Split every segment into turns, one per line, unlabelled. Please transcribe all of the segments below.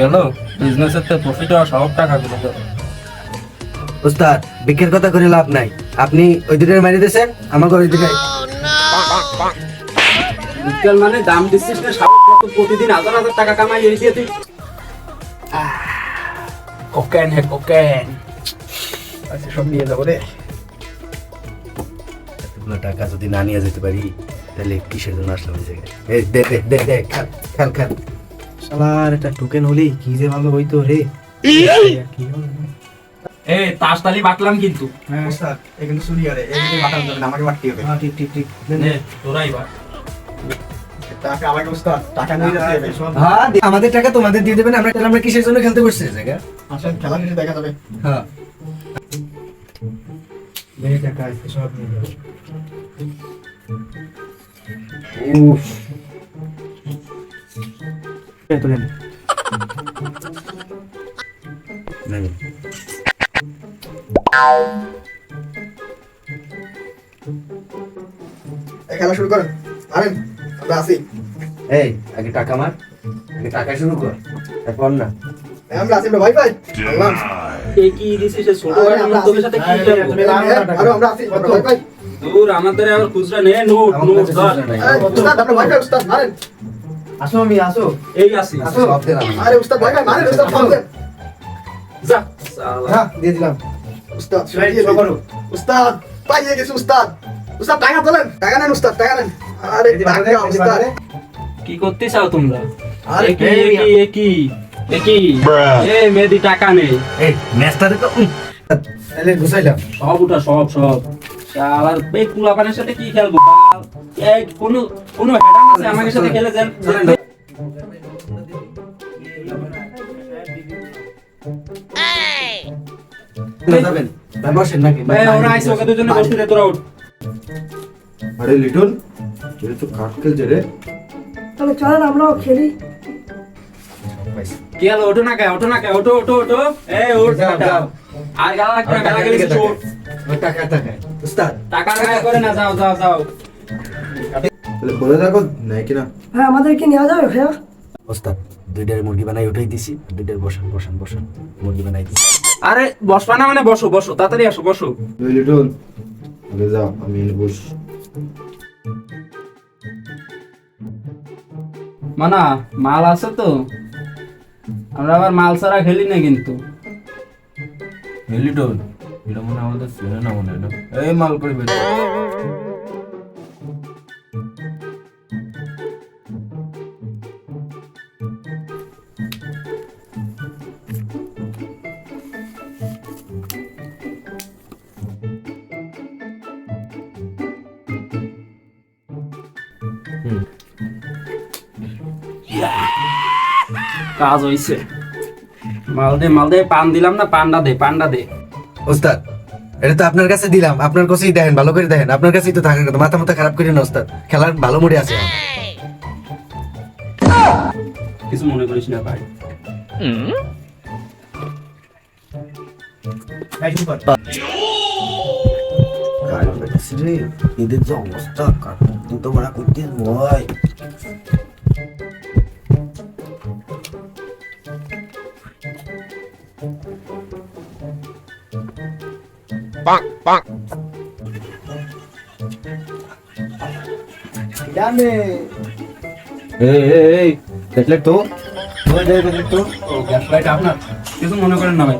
গেল বিজনেসের তো প্রফিট হওয়া সব টাকাগুলো গেল
উস্তাদ বিক্রির কথা করে লাভ নাই। আপনি ওই দিকে মারি দিয়েছেন আমাকে ওই দিকে
বিজ্ঞান মানে দাম দিচ্ছিস না প্রতিদিন হাজার হাজার টাকা কামাই এই দিয়ে তুই কোকেন হে কোকেন। আচ্ছা সব নিয়ে যাব রে।
এতগুলো টাকা যদি না নিয়ে যেতে পারি তাহলে কিসের জন্য আসলাম এই জায়গায়? এই দে দে দে দে খাল খাল খাল শালার এটা টোকেন হলেই কি যে ভালো হইতো রে?
এ তাসতালি বাটলাম কিন্তু।
উস্তাদ এখানে চুরি আরে এখানে বাটান যাবে আমাকে বাটতে হবে। হ্যাঁ ঠিক ঠিক ঠিক।
নে তোরাই বাট।
টাকা আমাকে উস্তাদ টাকা নিয়ে যেতে হবে
হ্যাঁ আমাদের টাকা তোমাদের দিয়ে দেবেন আমরা আমরা কিসের জন্য খেলতে বসছি এই
আসেন খেলা দেখা যাবে।
হ্যাঁ। উফ। তুলেন
খেলা শুরু করেন আরেন আমরা আসি।
এই আগে টাকা মার আগে টাকা শুরু কর তারপর না।
আমরা আসি ভাই ভাই আল্লাহ।
কি দিছিস ছোট
আরে
লোকের সাথে কি
আসি। আমরা আসি ভাই ভাই
দূর আমাদের আর খুচরা নে নোট নোট ধর।
এই, উস্তাদ আমরা ভাই ভাই উস্তাদ মারেন।
আসো আমি আসো।
এই আসি
আসো।
আরে উস্তাদ ভাই ভাই মারেন উস্তাদ ফোন দেন
যা।
হ্যাঁ দিয়ে দিলাম।
উস্তাদ শুনিয়ে
করো।
উস্তাদ পাইয়ে গেছে উস্তাদ। উস্তাদ টাকা তোলেন টাকা নেন উস্তাদ টাকা নেন। আরে টাকা উস্তাদ।
কি করতে চাও তোমরা?
আরে
একই একই একই এ মেদি টাকা নেই।
এই তো তাহলে গুছাইলাম।
সব উঠা সব সব। শালার এই কুলাপানের সাথে কি খেলব? এই কোনো কোনো হেডাম আছে আমাদের সাথে খেলে যান
আরে লিটন এটা তো কাঠ খেলছে রে।
তাহলে চলেন আমরাও খেলি।
কি হলো? ওঠো না কে? ওঠো না কে? ওঠো ওঠো ওঠো। এই ওঠ
যাও,
বেটা।
যাও।
আর গালা লাগবে গালা গেলে কিছু
টাকা টাকা। উস্তাদ
টাকা গায়ে করে না যাও যাও যাও।
তাহলে বলে দেখো নাই কিনা?
হ্যাঁ আমাদেরকে নেওয়া যাবে ভাইয়া।
ওস্তাদ দুইটার মুরগি বানাই উঠাই দিছি দুইটার বসান বসান বসান মুরগি বানাই দিছি।
আরে বসবা না মানে বসো বসো তাড়াতাড়ি আসো বসো।
ওই লিটন আগে যাও আমি বস।
মানা মাল আছে তো। আমরা আবার মাল ছাড়া খেলি না কিন্তু।
লিটন এটা মনে হয় আমাদের চেনে না মনে হয় না এই মাল করে বের কর।
কাজ হইছে মাল দে মাল দে, পান দিলাম না পান্ডা দে পান্ডা দে
ওস্তাদ এটা তো আপনার কাছে দিলাম আপনার কাছেই দেখেন ভালো করে দেখেন আপনার কাছেই তো থাকার কথা মাথা মাথা খারাপ করে না ওস্তাদ খেলার ভালো মুডে আছে।
কিছু মনে করিস না ভাই।
এদের যে অবস্থা কার্টুন তো বড় করতে ভয়
এই এই এই দেখলে তো? ওই দেখ দেখলে তো?
গ্যাস লাইট আপনার। কিছু মনে করেন না ভাই।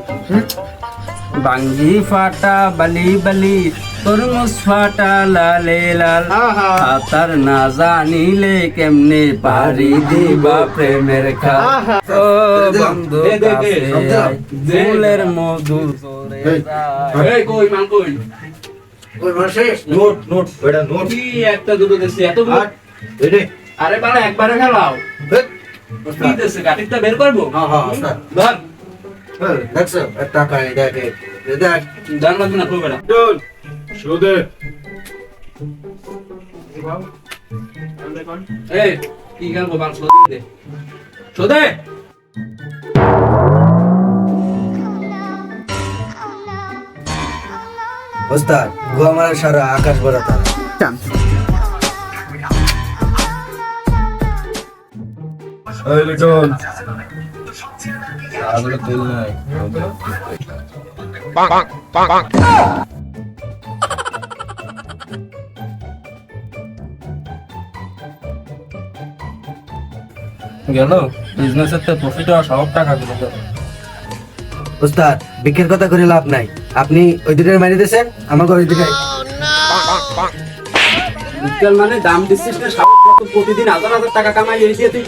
বাঙ্গি ফাটা বালি বালি তরমুজ ফাটা লালে লাল। হাতার না জানিলে কেমনে পারি দিবা প্রেমের খা ও বন্ধু ফুলের মধু
এই।
কই মাল কই?
Note note. নোট।
কি একটা দুটো দেশে এত
আট এরে
আরে বাবা একবারে খেলাও কি দেশে গাড়িটা বের করব?
হ্যাঁ, হ্যাঁ,
ধর।
দেখছ এক টাকা এই দেখ। দেখ।
জান লাগবে না করবে না।
শোদে
এই কি খেলব বাল শোধে দে
ওস্তাদ গোয়া মারা সারা আকাশ ভরা তারা।
গেল। বিজনেসের তো প্রফিট হওয়া সব টাকা গুলো গেল
বিজ্ঞের কথা করে লাভ নাই আপনি ওই দুটোর মারি দিয়েছেন আমার ঘরে দিকে
মানে দাম দিচ্ছিস না প্রতিদিন হাজার হাজার টাকা কামাই, এই দিয়ে তুই।